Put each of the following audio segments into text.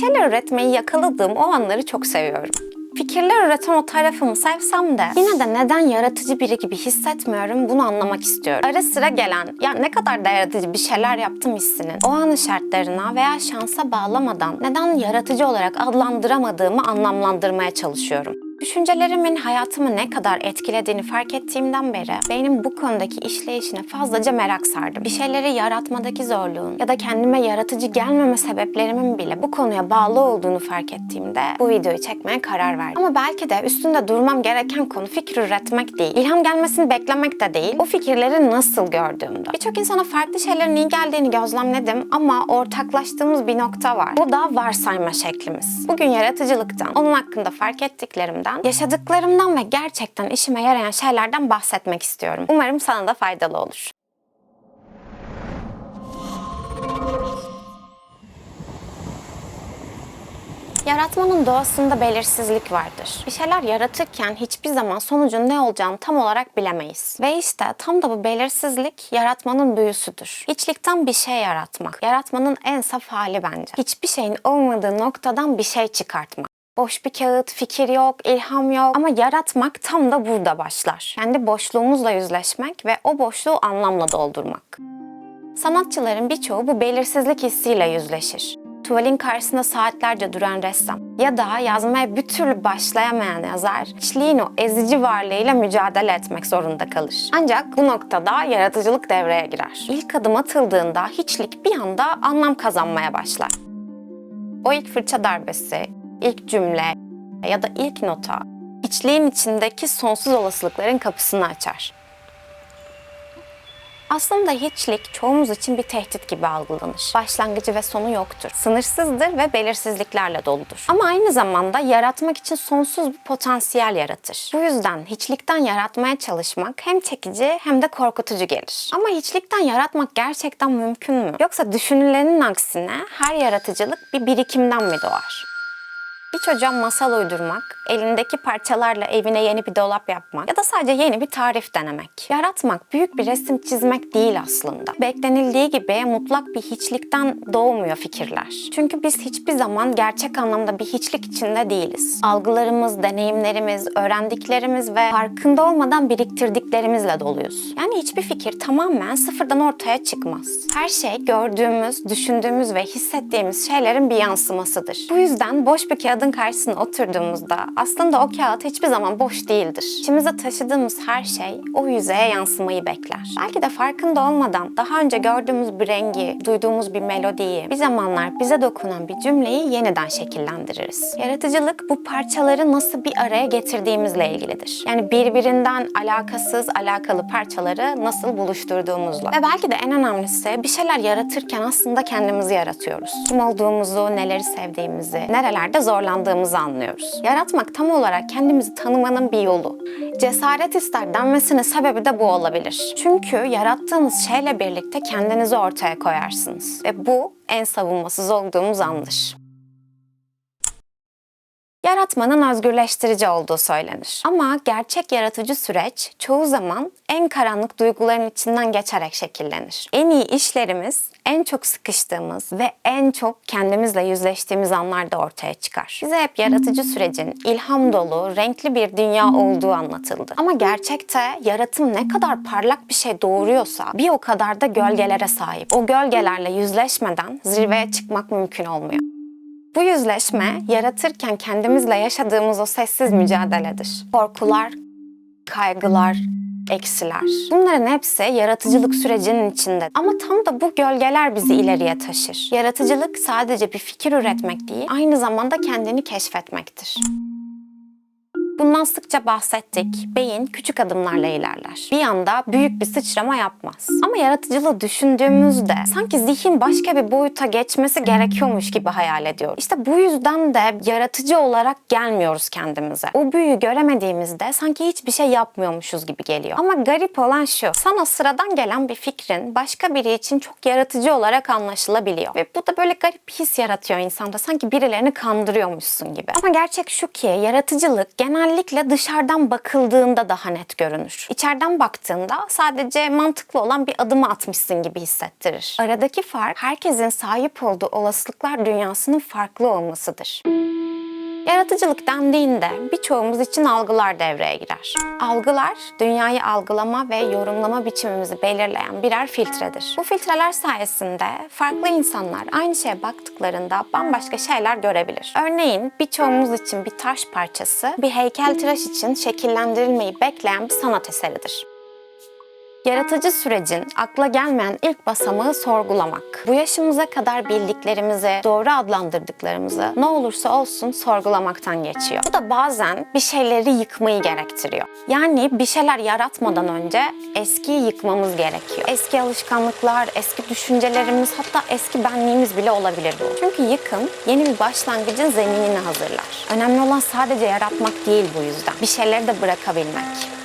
şeyler üretmeyi yakaladığım o anları çok seviyorum. Fikirler üreten o tarafımı sevsem de yine de neden yaratıcı biri gibi hissetmiyorum bunu anlamak istiyorum. Ara sıra gelen ya ne kadar da yaratıcı bir şeyler yaptım hissinin o anın şartlarına veya şansa bağlamadan neden yaratıcı olarak adlandıramadığımı anlamlandırmaya çalışıyorum. Düşüncelerimin hayatımı ne kadar etkilediğini fark ettiğimden beri beynim bu konudaki işleyişine fazlaca merak sardım. Bir şeyleri yaratmadaki zorluğun ya da kendime yaratıcı gelmeme sebeplerimin bile bu konuya bağlı olduğunu fark ettiğimde bu videoyu çekmeye karar verdim. Ama belki de üstünde durmam gereken konu fikir üretmek değil. İlham gelmesini beklemek de değil. O fikirleri nasıl gördüğümde. Birçok insana farklı şeylerin iyi geldiğini gözlemledim ama ortaklaştığımız bir nokta var. Bu da varsayma şeklimiz. Bugün yaratıcılıktan, onun hakkında fark ettiklerimden, yaşadıklarımdan ve gerçekten işime yarayan şeylerden bahsetmek istiyorum. Umarım sana da faydalı olur. Yaratmanın doğasında belirsizlik vardır. Bir şeyler yaratırken hiçbir zaman sonucun ne olacağını tam olarak bilemeyiz. Ve işte tam da bu belirsizlik yaratmanın büyüsüdür. Hiçlikten bir şey yaratmak. Yaratmanın en saf hali bence. Hiçbir şeyin olmadığı noktadan bir şey çıkartmak. Boş bir kağıt, fikir yok, ilham yok ama yaratmak tam da burada başlar. Kendi boşluğumuzla yüzleşmek ve o boşluğu anlamla doldurmak. Sanatçıların birçoğu bu belirsizlik hissiyle yüzleşir. Tuvalin karşısında saatlerce duran ressam ya da yazmaya bir türlü başlayamayan yazar, hiçliğin o ezici varlığıyla mücadele etmek zorunda kalır. Ancak bu noktada yaratıcılık devreye girer. İlk adım atıldığında hiçlik bir anda anlam kazanmaya başlar. O ilk fırça darbesi, ilk cümle ya da ilk nota içliğin içindeki sonsuz olasılıkların kapısını açar. Aslında hiçlik çoğumuz için bir tehdit gibi algılanır. Başlangıcı ve sonu yoktur. Sınırsızdır ve belirsizliklerle doludur. Ama aynı zamanda yaratmak için sonsuz bir potansiyel yaratır. Bu yüzden hiçlikten yaratmaya çalışmak hem çekici hem de korkutucu gelir. Ama hiçlikten yaratmak gerçekten mümkün mü? Yoksa düşünülenin aksine her yaratıcılık bir birikimden mi doğar? Bir çocuğa masal uydurmak, elindeki parçalarla evine yeni bir dolap yapmak ya da sadece yeni bir tarif denemek. Yaratmak büyük bir resim çizmek değil aslında. Beklenildiği gibi mutlak bir hiçlikten doğmuyor fikirler. Çünkü biz hiçbir zaman gerçek anlamda bir hiçlik içinde değiliz. Algılarımız, deneyimlerimiz, öğrendiklerimiz ve farkında olmadan biriktirdiklerimizle doluyuz. Yani hiçbir fikir tamamen sıfırdan ortaya çıkmaz. Her şey gördüğümüz, düşündüğümüz ve hissettiğimiz şeylerin bir yansımasıdır. Bu yüzden boş bir kağıdın karşısına oturduğumuzda aslında o kağıt hiçbir zaman boş değildir. İçimize taşıdığımız her şey o yüzeye yansımayı bekler. Belki de farkında olmadan daha önce gördüğümüz bir rengi, duyduğumuz bir melodiyi, bir zamanlar bize dokunan bir cümleyi yeniden şekillendiririz. Yaratıcılık bu parçaları nasıl bir araya getirdiğimizle ilgilidir. Yani birbirinden alakasız, alakalı parçaları nasıl buluşturduğumuzla. Ve belki de en önemlisi bir şeyler yaratırken aslında kendimizi yaratıyoruz. Kim olduğumuzu, neleri sevdiğimizi, nerelerde zorlandığımızı anlıyoruz. Yaratmak tam olarak kendimizi tanımanın bir yolu. Cesaret ister denmesinin sebebi de bu olabilir. Çünkü yarattığınız şeyle birlikte kendinizi ortaya koyarsınız. Ve bu en savunmasız olduğumuz andır. Yaratmanın özgürleştirici olduğu söylenir. Ama gerçek yaratıcı süreç çoğu zaman en karanlık duyguların içinden geçerek şekillenir. En iyi işlerimiz en çok sıkıştığımız ve en çok kendimizle yüzleştiğimiz anlarda ortaya çıkar. Bize hep yaratıcı sürecin ilham dolu, renkli bir dünya olduğu anlatıldı. Ama gerçekte yaratım ne kadar parlak bir şey doğuruyorsa bir o kadar da gölgelere sahip. O gölgelerle yüzleşmeden zirveye çıkmak mümkün olmuyor. Bu yüzleşme yaratırken kendimizle yaşadığımız o sessiz mücadeledir. Korkular, kaygılar, eksiler. Bunların hepsi yaratıcılık sürecinin içinde. Ama tam da bu gölgeler bizi ileriye taşır. Yaratıcılık sadece bir fikir üretmek değil, aynı zamanda kendini keşfetmektir. Bundan sıkça bahsettik. Beyin küçük adımlarla ilerler. Bir anda büyük bir sıçrama yapmaz. Ama yaratıcılığı düşündüğümüzde sanki zihin başka bir boyuta geçmesi gerekiyormuş gibi hayal ediyoruz. İşte bu yüzden de yaratıcı olarak gelmiyoruz kendimize. O büyüyü göremediğimizde sanki hiçbir şey yapmıyormuşuz gibi geliyor. Ama garip olan şu. Sana sıradan gelen bir fikrin başka biri için çok yaratıcı olarak anlaşılabiliyor. Ve bu da böyle garip bir his yaratıyor insanda. Sanki birilerini kandırıyormuşsun gibi. Ama gerçek şu ki yaratıcılık genel genellikle dışarıdan bakıldığında daha net görünür. İçeriden baktığında sadece mantıklı olan bir adımı atmışsın gibi hissettirir. Aradaki fark herkesin sahip olduğu olasılıklar dünyasının farklı olmasıdır. Yaratıcılık dendiğinde birçoğumuz için algılar devreye girer. Algılar, dünyayı algılama ve yorumlama biçimimizi belirleyen birer filtredir. Bu filtreler sayesinde farklı insanlar aynı şeye baktıklarında bambaşka şeyler görebilir. Örneğin birçoğumuz için bir taş parçası, bir heykeltıraş için şekillendirilmeyi bekleyen bir sanat eseridir. Yaratıcı sürecin akla gelmeyen ilk basamağı sorgulamak. Bu yaşımıza kadar bildiklerimizi, doğru adlandırdıklarımızı ne olursa olsun sorgulamaktan geçiyor. Bu da bazen bir şeyleri yıkmayı gerektiriyor. Yani bir şeyler yaratmadan önce eskiyi yıkmamız gerekiyor. Eski alışkanlıklar, eski düşüncelerimiz hatta eski benliğimiz bile olabilir bu. Çünkü yıkım yeni bir başlangıcın zeminini hazırlar. Önemli olan sadece yaratmak değil bu yüzden. Bir şeyleri de bırakabilmek.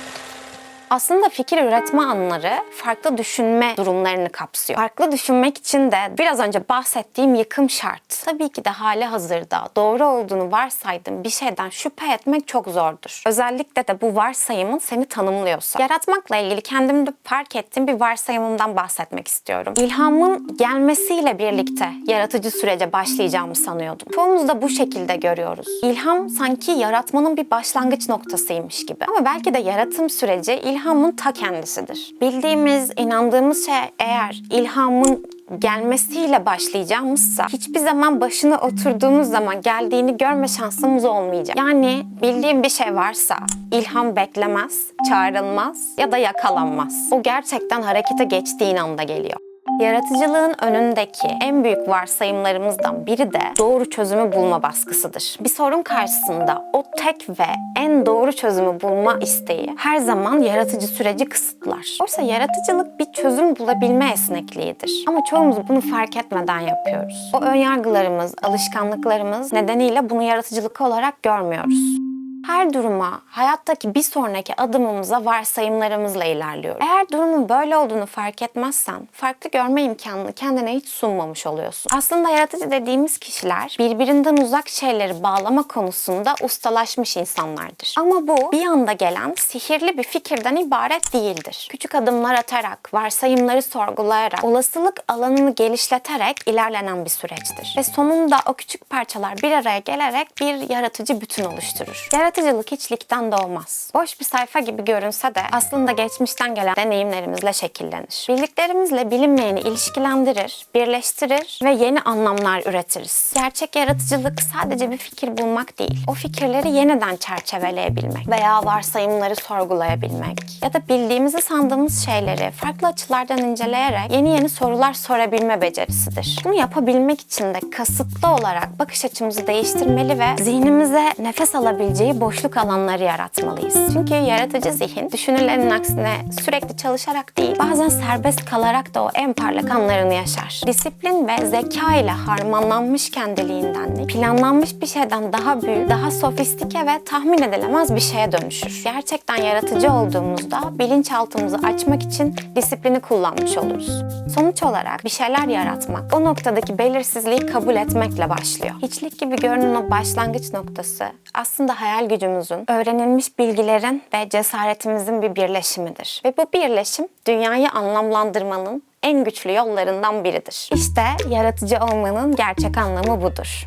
Aslında fikir üretme anları farklı düşünme durumlarını kapsıyor. Farklı düşünmek için de biraz önce bahsettiğim yıkım şart. Tabii ki de hali hazırda doğru olduğunu varsaydığın bir şeyden şüphe etmek çok zordur. Özellikle de bu varsayımın seni tanımlıyorsa. Yaratmakla ilgili kendimde fark ettiğim bir varsayımımdan bahsetmek istiyorum. İlhamın gelmesiyle birlikte yaratıcı sürece başlayacağımı sanıyordum. Çoğumuz da bu şekilde görüyoruz. İlham sanki yaratmanın bir başlangıç noktasıymış gibi. Ama belki de yaratım süreci ilhamın ta kendisidir. Bildiğimiz, inandığımız şey eğer ilhamın gelmesiyle başlayacağımızsa hiçbir zaman başına oturduğumuz zaman geldiğini görme şansımız olmayacak. Yani bildiğim bir şey varsa ilham beklemez, çağrılmaz ya da yakalanmaz. O gerçekten harekete geçtiğin anda geliyor. Yaratıcılığın önündeki en büyük varsayımlarımızdan biri de doğru çözümü bulma baskısıdır. Bir sorun karşısında o tek ve en doğru çözümü bulma isteği her zaman yaratıcı süreci kısıtlar. Oysa yaratıcılık bir çözüm bulabilme esnekliğidir. Ama çoğumuz bunu fark etmeden yapıyoruz. O önyargılarımız, alışkanlıklarımız nedeniyle bunu yaratıcılık olarak görmüyoruz. Her duruma, hayattaki bir sonraki adımımıza varsayımlarımızla ilerliyoruz. Eğer durumun böyle olduğunu fark etmezsen, farklı görme imkanını kendine hiç sunmamış oluyorsun. Aslında yaratıcı dediğimiz kişiler birbirinden uzak şeyleri bağlama konusunda ustalaşmış insanlardır. Ama bu bir anda gelen sihirli bir fikirden ibaret değildir. Küçük adımlar atarak, varsayımları sorgulayarak, olasılık alanını geliştirerek ilerlenen bir süreçtir. Ve sonunda o küçük parçalar bir araya gelerek bir yaratıcı bütün oluşturur. Yaratıcılık hiçlikten doğmaz. Boş bir sayfa gibi görünse de aslında geçmişten gelen deneyimlerimizle şekillenir. Bildiklerimizle bilinmeyeni ilişkilendirir, birleştirir ve yeni anlamlar üretiriz. Gerçek yaratıcılık sadece bir fikir bulmak değil. O fikirleri yeniden çerçeveleyebilmek veya varsayımları sorgulayabilmek ya da bildiğimizi sandığımız şeyleri farklı açılardan inceleyerek yeni yeni sorular sorabilme becerisidir. Bunu yapabilmek için de kasıtlı olarak bakış açımızı değiştirmeli ve zihnimize nefes alabileceği boşluk alanları yaratmalıyız. Çünkü yaratıcı zihin düşünürlerin aksine sürekli çalışarak değil, bazen serbest kalarak da o en parlak anlarını yaşar. Disiplin ve zeka ile harmanlanmış kendiliğinden planlanmış bir şeyden daha büyük, daha sofistike ve tahmin edilemez bir şeye dönüşür. Gerçekten yaratıcı olduğumuzda bilinçaltımızı açmak için disiplini kullanmış oluruz. Sonuç olarak bir şeyler yaratmak, o noktadaki belirsizliği kabul etmekle başlıyor. Hiçlik gibi görünen o başlangıç noktası aslında hayal gücümüzün, öğrenilmiş bilgilerin ve cesaretimizin bir birleşimidir. Ve bu birleşim dünyayı anlamlandırmanın en güçlü yollarından biridir. İşte yaratıcı olmanın gerçek anlamı budur.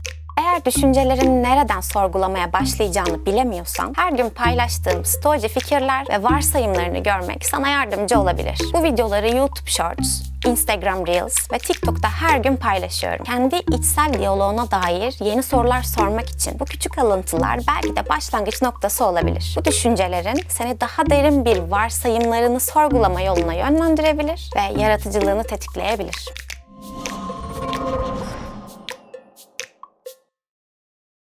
Eğer düşüncelerini nereden sorgulamaya başlayacağını bilemiyorsan, her gün paylaştığım stoacı fikirler ve varsayımlarını görmek sana yardımcı olabilir. Bu videoları YouTube Shorts, Instagram Reels ve TikTok'ta her gün paylaşıyorum. Kendi içsel diyaloğuna dair yeni sorular sormak için bu küçük alıntılar belki de başlangıç noktası olabilir. Bu düşüncelerin seni daha derin bir varsayımlarını sorgulama yoluna yönlendirebilir ve yaratıcılığını tetikleyebilir.